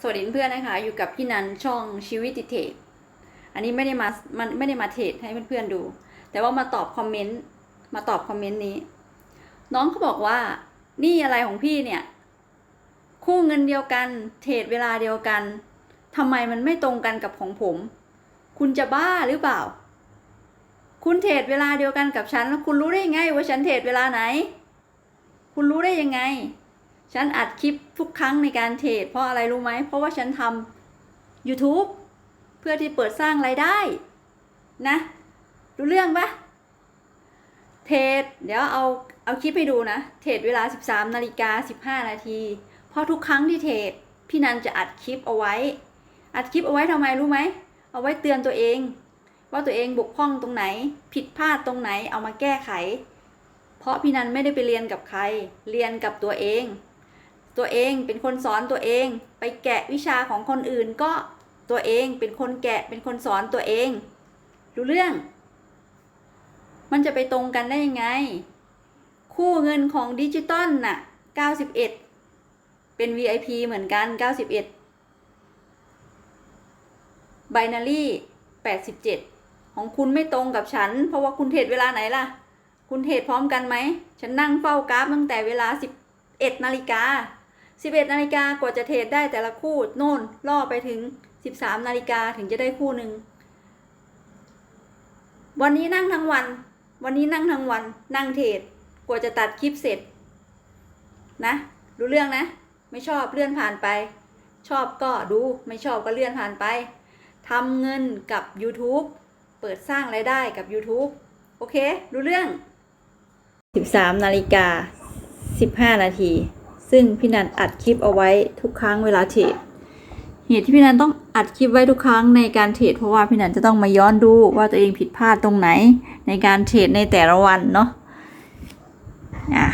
สวัสดีเพื่อนๆนะคะ อยู่กับพี่นันช่องชีวิตติดเทรดอันนี้ไม่ได้มามันไม่ได้มาเทรดให้เพื่อนๆดู แต่ว่ามาตอบคอมเมนต์มาตอบคอมเมนต์นี้ น้องเขาบอกว่านี่อะไรของพี่เนี่ย คู่เงินเดียวกันเทรดเวลาเดียวกันทำไมมันไม่ตรงกันกับของผม คุณจะบ้าหรือเปล่า คุณเทรดเวลาเดียวกันกับฉันแล้วคุณรู้ได้ยังไงว่าฉันเทรดเวลาไหน คุณรู้ได้ยังไง ฉันอัดคลิปทุกครั้งในการเทรดเพราะอะไรรู้ไหม เพราะว่าฉันทำ YouTube เพื่อที่เปิดสร้างรายได้ นะ รู้เรื่องปะเทรดเดี๋ยวเอาเอาคลิปให้ดูนะ เทรดเวลา 13นาฬิกา15 นาทีเพราะทุกครั้งที่เทรดพี่นันจะอัดคลิปเอาไว้ อัดคลิปเอาไว้ทำไมรู้ไหม เอาไว้เตือนตัวเอง ว่าตัวเองบกพร่องตรงไหน ผิดพลาดตรงไหนเอามาแก้ไข เพราะพี่นันไม่ได้ไปเรียนกับใคร เรียนกับตัวเอง ตัวเองเป็นคนสอนตัวเอง ไปแกะวิชาของคนอื่นก็ตัวเองเป็นคนแกะเป็นคนสอนตัวเอง รู้เรื่อง มันจะไปตรงกันได้ยังไง คู่เงินของดิจิตอลน่ะ 91 เป็น VIP เหมือนกัน 91 binary 87 ของคุณไม่ตรงกับฉัน เพราะว่าคุณเทรดเวลาไหนล่ะ คุณเทรดพร้อมกันไหม ฉันนั่งเฝ้ากราฟตั้งแต่เวลา 11นาฬิกา 11นาฬิกากว่าจะเทรดได้แต่ละคู่โน่นล่อไปถึง 13นาฬิกาถึงจะได้คู่หนึ่งวันนี้นั่งทั้งวัน วันนี้นั่งทั้งวัน นั่งเทรดกว่าจะตัดคลิปเสร็จ นะ รู้เรื่องนะ ไม่ชอบเลื่อนผ่านไป ชอบก็ดูไม่ชอบก็เลื่อนผ่านไปทำเงินกับ YouTube เปิดสร้างรายได้กับ YouTube โอเค รู้เรื่อง 13นาฬิกา15นาที ซึ่งพี่นันอัดคลิปเอาไว้ทุกครั้งเวลาเทรดเหตุที่พี่นันต้องอัดคลิปไว้ทุกครั้งในการเทรดเพราะว่าพี่นันจะต้องมาย้อนดูว่าตัวเองผิดพลาดตรงไหน ในการเทรดในแต่ละวันเนาะอะ